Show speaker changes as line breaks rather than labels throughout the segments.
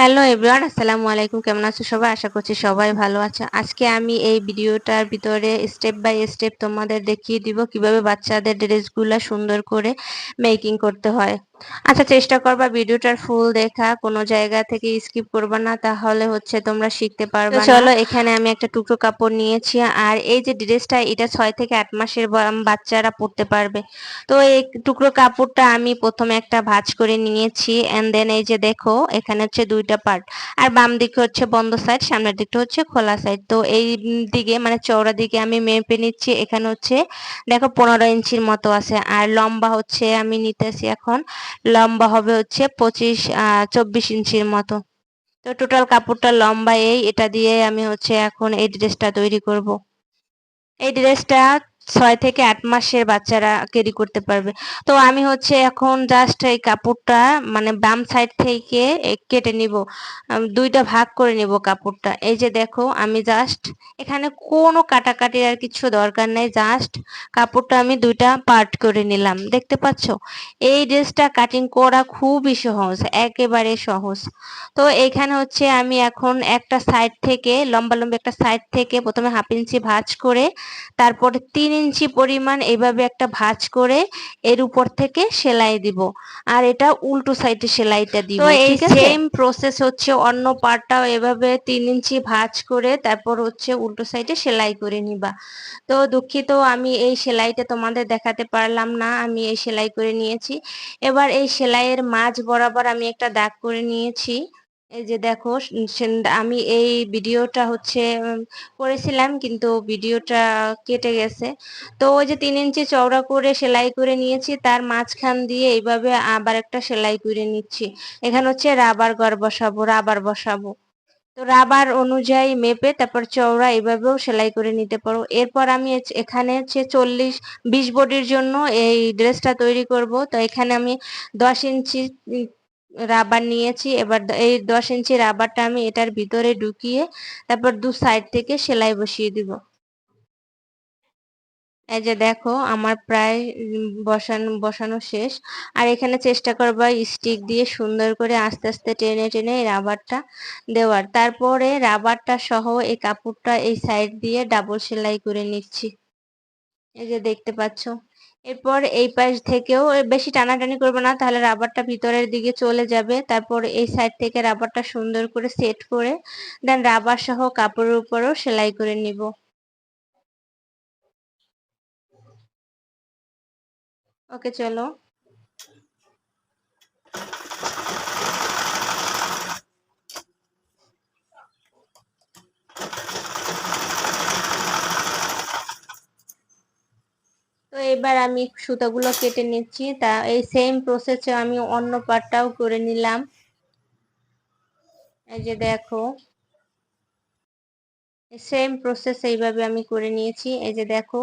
Hello everyone আসসালামু আলাইকুম, কেমন আছো সবাই? আশা করছি সবাই ভালো আছে। আজকে আমি এই ভিডিওটার ভিতরে স্টেপ বাই স্টেপ তোমাদের দেখিয়ে দিব কীভাবে বাচ্চাদের ড্রেসগুলো সুন্দর করে মেকিং করতে হয়। আচ্ছা চেষ্টা করবা ভিডিওটার ফুল দেখা কোনো জায়গা থেকে স্কিপ করবা না তাহলে হচ্ছে তোমরা শিখতে পারবে চলো এখানে আমি একটা টুকরো কাপড় নিয়েছি আর এই যে ড্রেসটা এটা ছয় থেকে আট মাসের বাচ্চারা পরতে পারবে। তো এই টুকরো কাপড়টা আমি প্রথমে একটা ভাঁজ করে নিয়েছি এন্ড দেন এই যে দেখো এখানে হচ্ছে দুইটা পার্ট আর বাম দিকে হচ্ছে বন্ধ সাইড সামনের দিকটা হচ্ছে খোলা সাইড তো এই দিকে মানে চওড়া দিকে আমি মেপে নিচ্ছি এখানে হচ্ছে দেখো পনেরো ইঞ্চির মতো আছে আর লম্বা হচ্ছে আমি নিতেছি এখন লম্বা হবে হচ্ছে পঁচিশ চব্বিশ ইঞ্চির মতো। তো টোটাল কাপড়টা লম্বা এই, এটা দিয়ে আমি হচ্ছে এখন এই ড্রেসটা তৈরি করব। এই ড্রেসটা ছয় থেকে আট মাসের বাচ্চারা ক্যারি করতে পারবে। তো আমি হচ্ছে এখন জাস্ট এই কাপড়টা মানে বাম সাইড থেকে কেটে নিব। দুইটা ভাগ করে নিব কাপড়টা। এই যে দেখো, আমি জাস্ট এখানে কোনো কাটাকাটির আর কিছু দরকার নেই। জাস্ট কাপড়টা আমি দুইটা পার্ট করে নিলাম। দেখতে পাচ্ছ? এই ড্রেসটা কাটিং করা খুবই সহজ, একেবারে সহজ। তো এখানে হচ্ছে আমি এখন একটা সাইড থেকে, লম্বা লম্বা একটা সাইড থেকে প্রথমে হাফ ইঞ্চি ভাঁজ করে, তারপরে তিন ইঞ্চি পরিমাণ এইভাবে একটা ভাঁজ করে এর উপর থেকে সেলাই দিব। আর এটা উল্টো সাইডে সেলাইটা দিব এই সেম প্রসেস হচ্ছে অন্য পার্টটাও এভাবে তিন ইঞ্চি ভাঁজ করে তারপর হচ্ছে উল্টো সাইডে সেলাই করে নিবা। তো দুঃখিত আমি এই সেলাইটা তোমাদের দেখাতে পারলাম না আমি এই সেলাই করে নিয়েছি। এবার এই সেলাইয়ের মাঝ বরাবর আমি একটা দাগ করে নিয়েছি। এই যে দেখো আমি এই ভিডিওটা হচ্ছে করেছিলাম কিন্তু ভিডিওটা কেটে গেছে। তো ওই যে তিন ইঞ্চি চওড়া করে সেলাই করে নিয়েছি, তার মাঝখান দিয়ে এইভাবে আবার একটা সেলাই করে নিচ্ছি। এখানে হচ্ছে রাবার ঘর বসাবো, রাবার বসাবো। তো রাবার অনুযায়ী মেপে তারপর চওড়া এভাবেও সেলাই করে নিতে পারো। এরপর আমি এখানে হচ্ছে চল্লিশ, বিশ বডির জন্য এই ড্রেসটা তৈরি করব। তো এখানে আমি দশ ইঞ্চি রাবার নিয়েছি, এবার এই দশ ইঞ্চি রাবারটা আমি এটার ভিতরে ঢুকিয়ে তারপর দু সাইড থেকে সেলাই বসিয়ে দিব। এই যে দেখো, আমার প্রায় বসানো বসানো শেষ। আর এখানে চেষ্টা করবা স্টিক দিয়ে সুন্দর করে আস্তে আস্তে টেনে টেনে এই রাবারটা দেওয়ার। তারপরে রাবারটা সহ এই কাপড়টা এই সাইড দিয়ে ডাবল সেলাই করে নিচ্ছি। এই যে দেখতে পাচ্ছ। এরপর এই পাশ থেকেও বেশি টানাটানি করবে না, তাহলে রাবারটা ভিতরের দিকে চলে যাবে। তারপর এই সাইড থেকে রাবারটা সুন্দর করে সেট করে দেন রাবার সহ কাপড়ের উপরও সেলাই করে নিব। ওকে, চলো তো এবার আমি সুতাগুলো কেটে নিচ্ছি। তা এই সেম প্রসেসে আমি অন্য পার্টটাও করে নিলাম। এই যে দেখো। সেম প্রসেস এইভাবে আমি করে নিয়েছি। এই যে দেখো,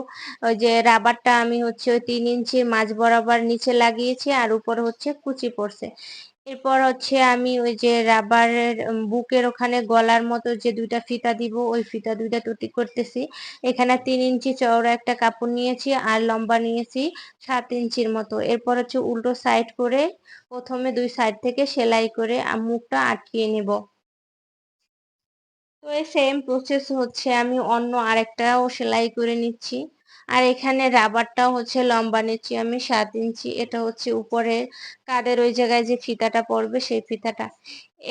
ওই যে রাবারটা আমি হচ্ছে ওই তিন ইঞ্চির মাঝ বরাবর নিচে লাগিয়েছি আর উপরে হচ্ছে কুচি পড়ছে। এরপর হচ্ছে আমি ওই যে রাবারের বুকের ওখানে গলার মতো যে দুইটা ফিতা দিব, ওই ফিতা দুইটা টুটি করতেছি। এখানে তিন ইঞ্চি চওড়া একটা কাপড় নিয়েছি আর লম্বা নিয়েছি সাত ইঞ্চির মতো। এরপর হচ্ছে উল্টো সাইড করে প্রথমে দুই সাইড থেকে সেলাই করে মুখটা আটকিয়ে নিব। তো এই সেম প্রসেস হচ্ছে, আমি অন্য আরেকটাও সেলাই করে নিচ্ছি। আর এখানে রাবারটাও হচ্ছে লম্বা নিচ্ছি আমি, সাত ইঞ্চি। এটা হচ্ছে উপরে কাদের ওই জায়গায় যে ফিতাটা পড়বে সেই ফিতাটা।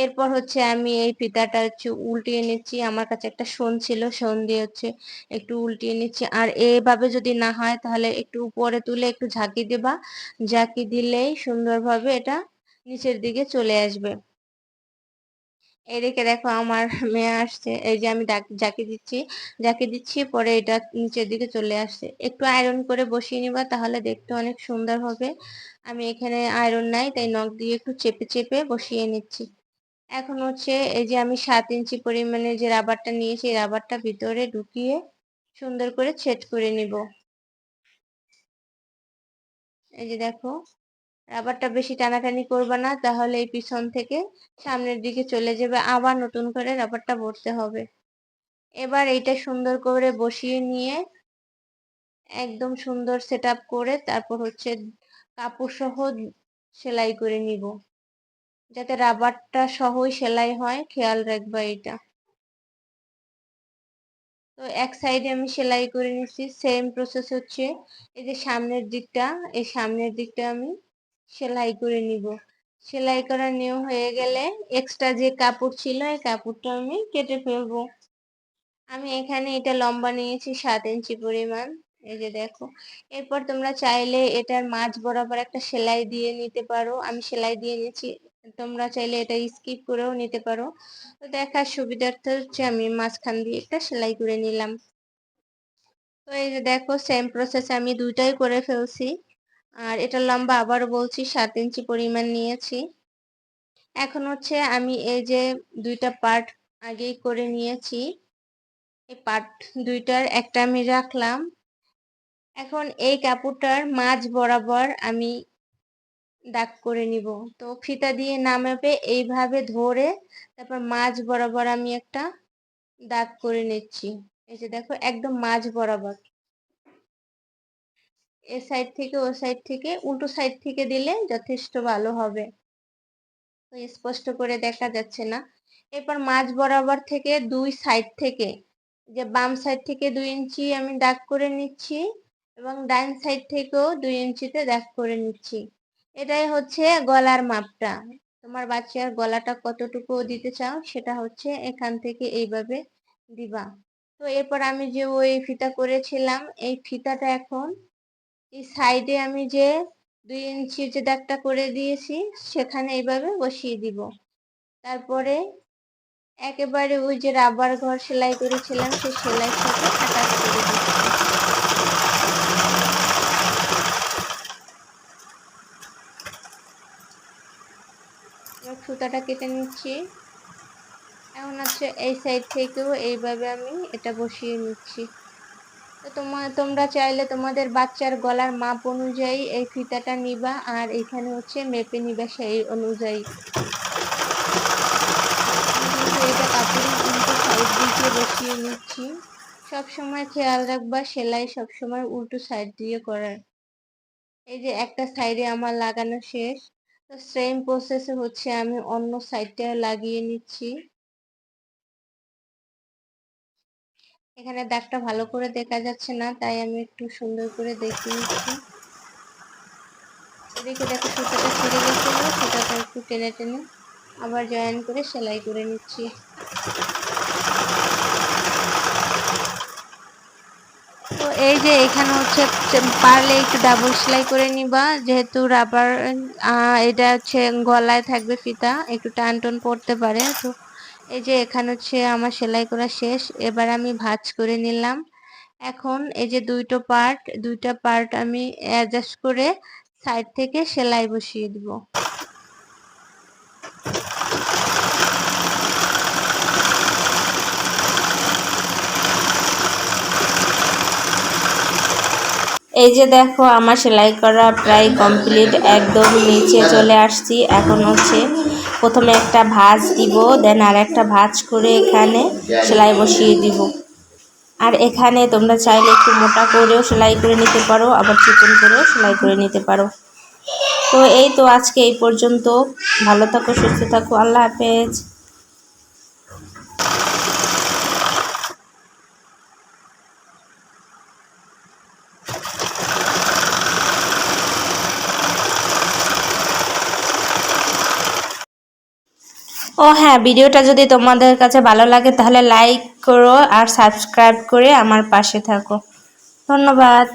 এরপর হচ্ছে আমি এই ফিতাটা হচ্ছে উল্টিয়ে নিচ্ছি। আমার কাছে একটা শোন ছিল শোন দিয়ে হচ্ছে একটু উল্টিয়ে নিচ্ছি। আর এভাবে যদি না হয়, তাহলে একটু উপরে তুলে একটু ঝাঁকি দেবা। ঝাঁকি দিলেই সুন্দরভাবে এটা নিচের দিকে চলে আসবে। এদিকে দেখো আমার মেয়ে আসছে। এই যে আমি জাকি দিচ্ছি জাকি দিচ্ছি, পরে এটা নিচের দিকে চলে আসছে। একটু আয়রন করে বসিয়ে নিবা, তাহলে দেখতে অনেক সুন্দর হবে। আমি এখানে আয়রন নাই, তাই নখ দিয়ে একটু চেপে চেপে বসিয়ে নিচ্ছি। এখন হচ্ছে এই যে আমি সাত ইঞ্চি পরিমাণে যে রাবারটা নিয়েছি রাবারটা ভিতরে ঢুকিয়ে সুন্দর করে ছেট করে নিব। এই যে দেখো রাবারটা বেশি টানাটানি করবে না, তাহলে এই পিছন থেকে সামনের দিকে চলে যাবে, আবার নতুন করে রাবারটা ভরতে হবে। এবার এইটা সুন্দর করে বসিয়ে নিয়ে একদম সুন্দর সেট করে তারপর হচ্ছে কাপড় সহ সেলাই করে নিব। যাতে রাবারটা সহই সেলাই হয়, খেয়াল রাখবা এটা তো এক সাইডে আমি সেলাই করে নিচ্ছি সেম প্রসেস হচ্ছে এই যে সামনের দিকটা, এই সামনের দিকটা আমি সেলাই করে নিব। সেলাই করা নিয়ম হয়ে গেলে এক্সট্রা যে কাপড় ছিল, এই কাপড়টা আমি কেটে ফেলব। আমি এখানে এটা লম্বা নিয়েছি সাত ইঞ্চি পরিমাণ। এই যে দেখো, এরপর তোমরা চাইলে এটার মাঝ বরাবর একটা সেলাই দিয়ে নিতে পারো। আমি সেলাই দিয়ে নিয়েছি, তোমরা চাইলে এটা স্কিপ করেও নিতে পারো। তো দেখার সুবিধার্থে হচ্ছে আমি মাঝখান দিয়ে একটা সেলাই করে নিলাম। তো এই যে দেখো সেম প্রসেস আমি দুইটাই করে ফেলছি। আর এটা লম্বা আবারও বলছি, সাত ইঞ্চি পরিমাণ নিয়েছি। এখন হচ্ছে আমি এই যে দুইটা পার্ট আগেই করে নিয়েছি। এই পার্ট দুইটার একটা আমি রাখলাম। এখন এই কাপড়টার মাঝ বরাবর আমি দাগ করে নিব। তো ফিতা দিয়ে নামাবে এইভাবে ধরে তারপর মাঝ বরাবর আমি একটা দাগ করে নিচ্ছি। এই যে দেখো, একদম মাঝ বরাবর। এ সাইড থেকে ও সাইড থেকে উল্টো সাইড থেকে দিলে যথেষ্ট ভালো হবে। তো স্পষ্ট করে দেখা যাচ্ছে না। এরপর মাঝ বরাবর থেকে দুই সাইড থেকে, যে বাম সাইড থেকে দুই ইঞ্চি আমি দাগ করে নিচ্ছি এবং ডাইন সাইড থেকেও দুই ইঞ্চিতে দাগ করে নিচ্ছি। এটাই হচ্ছে গলার মাপটা। তোমার বাচ্চার গলাটা কতটুকু দিতে চাও সেটা হচ্ছে এখান থেকে এইভাবে দিবা। তো এরপর আমি যে ওই ফিতা করেছিলাম, এই ফিতাটা এখন এই সাইডে আমি যে দুই ইঞ্চি যে দাগটা করে দিয়েছি, সেখানে এইভাবে বসিয়ে দিব। তারপরে একেবারে ওই যে রাবার ঘর সেলাই করেছিলাম, সেই সেলাই সাথে অ্যাটাচ করে দিচ্ছি সুতাটা কেটে নিচ্ছি। এখন হচ্ছে এই সাইড থেকেও এইভাবে আমি এটা বসিয়ে নিচ্ছি। তো তোমার তোমরা চাইলে তোমাদের বাচ্চার গলার মাপ অনুযায়ী এই ফিতাটা নিবা, আর এখানে হচ্ছে মেপে নিবা সেই অনুযায়ী। এটা উল্টো সাইড বসিয়ে নিচ্ছি। সব সময় খেয়াল রাখবা, সেলাই সব সময় উল্টো সাইড দিয়ে করার। এই যে একটা সাইডে আমার লাগানো শেষ, তো সেম প্রসেসে হচ্ছে আমি অন্য সাইডটা লাগিয়ে নিচ্ছি। এখানে দাগটা ভালো করে দেখা যাচ্ছে না, তাই আমি একটু সুন্দর করে দেখিয়ে নিচ্ছি এদিকে দেখো সুতাটা ছিঁড়ে গেছিল সুতাটা একটু টেনে টেনে আবার জয়েন করে সেলাই করে নিচ্ছি। তো এই যে এখানে হচ্ছে পারলে একটু ডাবল সেলাই করে নিবা, যেহেতু রাবার এটা হচ্ছে গলায় থাকবে ফিতা, একটু টান টান পড়তে পারে, তো এই যে এখানে হচ্ছে আমার সেলাই করা শেষ, এবার আমি ভাঁজ করে নিলাম। এখন এই যে দুইটো পার্ট দুইটা পার্ট আমি অ্যাডজাস্ট করে সাইড থেকে সেলাই বসিয়ে দিব। এই যে দেখো আমার সেলাই করা প্রায় কমপ্লিট একদম নিচে চলে আসছি। এখন হচ্ছে প্রথমে একটা ভাজ দিব দেন আর একটা ভাজ করে এখানে সেলাই বসিয়ে দিব। আর এখানে তোমরা চাইলে একটু মোটা করেও সেলাই করে নিতে পারো, আবার চিকন করেও সেলাই করে নিতে পারো। তো এই তো আজকে এই পর্যন্ত। ভালো থাকো, সুস্থ থাকো, আল্লাহ হাফেজ। ও হ্যাঁ ভিডিওটা যদি তোমাদের কাছে ভালো লাগে তাহলে লাইক করো আর সাবস্ক্রাইব করে আমার পাশে থাকো। ধন্যবাদ।